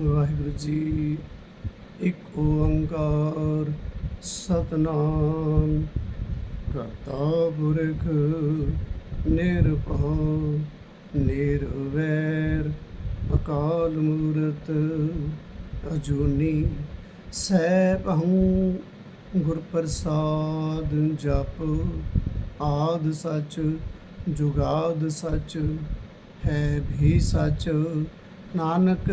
ਵਾਹਿਗੁਰੂ ਜੀ, ਇੱਕ ਓੰਕਾਰ ਸਤਨਾਮ। ਕਰਤਾ ਪੁਰਖ ਨਿਰਭਉ, ਨਿਰਵੈਰ, ਅਕਾਲ ਮੂਰਤ ਅਜੂਨੀ। ਸੈਭੰ ਗੁਰ ਪ੍ਰਸਾਦ ਜਪ, ਆਦ ਸਚ, ਜੁਗਾਦ ਸਚ, ਹੈ ਵੀ ਸਚ। ਨਾਨਕ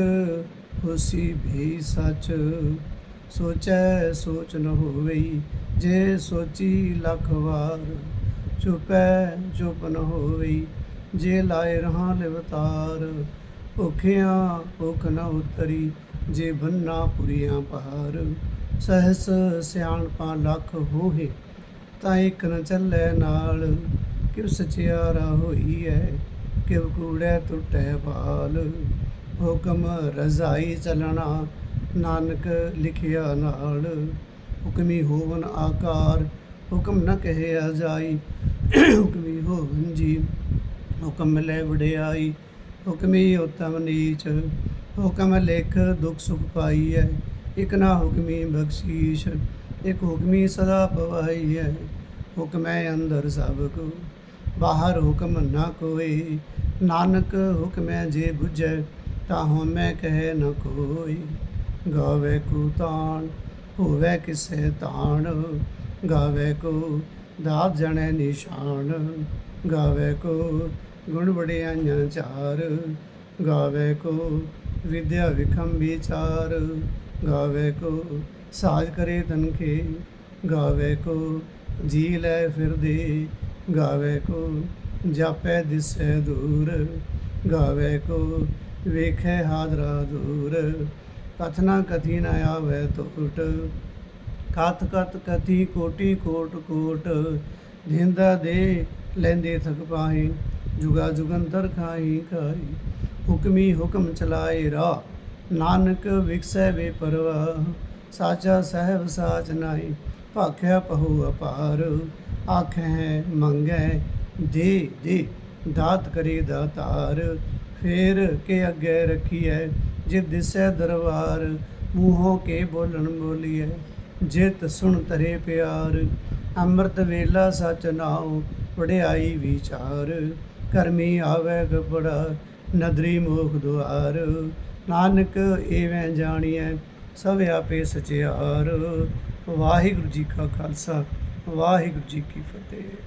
ਹੋਸੀ ਵੀ ਸੱਚ ਸੋਚੈ ਸੋਚ ਨ ਹੋਵਈ, ਜੇ ਸੋਚੀ ਲੱਖ ਵਾਰ ਚੁਪੈ ਚੁਪ ਨ ਹੋਵਈ, ਜੇ ਲਾਏ ਰਹਾ ਲਿਵਤਾਰ, ਭੁਖਿਆਂ ਭੁਖ ਨ ਉਤਰੀ, ਜੇ ਬੰਨਾ ਪੁਰੀਆਂ ਪਹਾਰ। ਸਹਸ ਸਿਆਣਪਾ ਲੱਖ ਹੋਹੇ, ਤਾਂ ਇੱਕ ਨ ਚੱਲੇ ਨਾਲ ਕਿਵ ਸਚਿਆਰਾ ਹੋਈ ਹੈ ਕਿਵ ਕੂੜੈ ਟੁੱਟੈ ਬਾਲ ਹੁਕਮ ਰਜ਼ਾਈ ਚਲਣਾ, ਨਾਨਕ ਲਿਖਿਆ ਨਾਲ। ਹੁਕਮੀ ਹੋਵਨ ਆਕਾਰ, ਹੁਕਮ ਨ ਕਹਿਆ ਜਾਈ। ਹੁਕਮੀ ਹੋਵਨ ਜੀ ਹੁਕਮ ਲੈ ਵਡਿਆਈ। ਹੁਕਮੀ ਉਤਮ ਨੀਚ, ਹੁਕਮ ਲਿਖ ਦੁਖ ਸੁਖ ਪਾਈ ਹੈ ਇਕ ਨਾ ਹੁਕਮੀ ਬਖਸ਼ੀਸ਼, ਇਕ ਹੁਕਮੀ ਸਦਾ ਪਵਾਈ ਹੈ ਹੁਕਮੈ ਅੰਦਰ ਸਭ ਕੋ, ਬਾਹਰ ਹੁਕਮ ਨਾ ਕੋਈ। ਨਾਨਕ ਹੁਕਮੈ ਜੇ ਬੁਝੈ ਤਾਂ ਮੈਂ ਕਹੈ ਨ ਕੋਈ, ਗਾਵੇ ਕੋ ਤਾਣ, ਹੋਵੇ ਕਿਸੇ ਤਾਣ, ਗਾਵੇ ਕੋ ਦਾਤ ਜਣੇ ਨਿਸ਼ਾਨ, ਗਾਵੇ ਕੋ ਗੁਣ ਬੜਿਆਈਆਂ ਚਾਰ, ਗਾਵੇ ਕੋ ਵਿਦਿਆ ਵਿਖਮ ਵਿਚਾਰ, ਗਾਵੇ ਕੋ ਸਾਜ ਕਰੇ ਤਨਖੇ, ਗਾਵੇ ਕੋ ਜੀ ਲੈ ਫਿਰਦੇ, ਗਾਵੇ ਕੋ ਜਾਪੈ ਦਿਸੈ ਦੂਰ, ਗਾਵੇ ਕੋ ਵੇਖੈ ਹਾਦਰਾ ਦੂਰ ਕਥਨਾ ਕਥੀ ਨ ਆਵੇ ਟੁੱਟ ਕਥ ਕਥ ਕਥੀ ਕੋਟੀ ਕੋਟ ਕੋਟ ਦਿੰਦਾ ਦੇ ਲੈਂਦੇ ਥਕ ਪਾਹੀ, ਜੁਗਾ ਜੁਗੰਤਰ ਖਾਈ ਖਾਈ ਹੁਕਮੀ ਹੁਕਮ ਚਲਾਏ ਰਾ ਨਾਨਕ ਵਿਕਸੈ ਵੇ ਪਰਵਾ ਸਾਚਾ ਸਹਿਬ ਸਾਚ ਨਾਈ ਭਾਖਿਆ ਪਹੂ ਅਪਾਰ। ਆਖੈ ਮੰਗੈ ਦੇ ਦੇ, ਦਾਤ ਕਰੇ ਦਾਤਾਰ ਫੇਰ ਕੇ ਅੱਗੇ ਰੱਖੀਐ ਜੇ ਦਿਸੈ ਦਰਬਾਰ, ਮੂੰਹੋਂ ਕੇ ਬੋਲਣ ਬੋਲੀਐ। ਜਿਤ ਸੁਣ ਤਰੇ ਪਿਆਰ, ਅੰਮ੍ਰਿਤ ਵੇਲਾ ਸਚ ਨਾਉ, ਵਡਿਆਈ ਵਿਚਾਰ। ਕਰਮੀ ਆਵੇ ਗਬੜਾ, ਨਦਰੀ ਮੋਖ ਦੁਆਰ। ਨਾਨਕ ਏਵੇਂ ਜਾਣੀਐ, ਸਭ ਆਪੇ ਸਚਿਆਰ। ਵਾਹਿਗੁਰੂ ਜੀ ਕਾ ਖਾਲਸਾ, ਵਾਹਿਗੁਰੂ ਜੀ ਕੀ ਫਤਿਹ।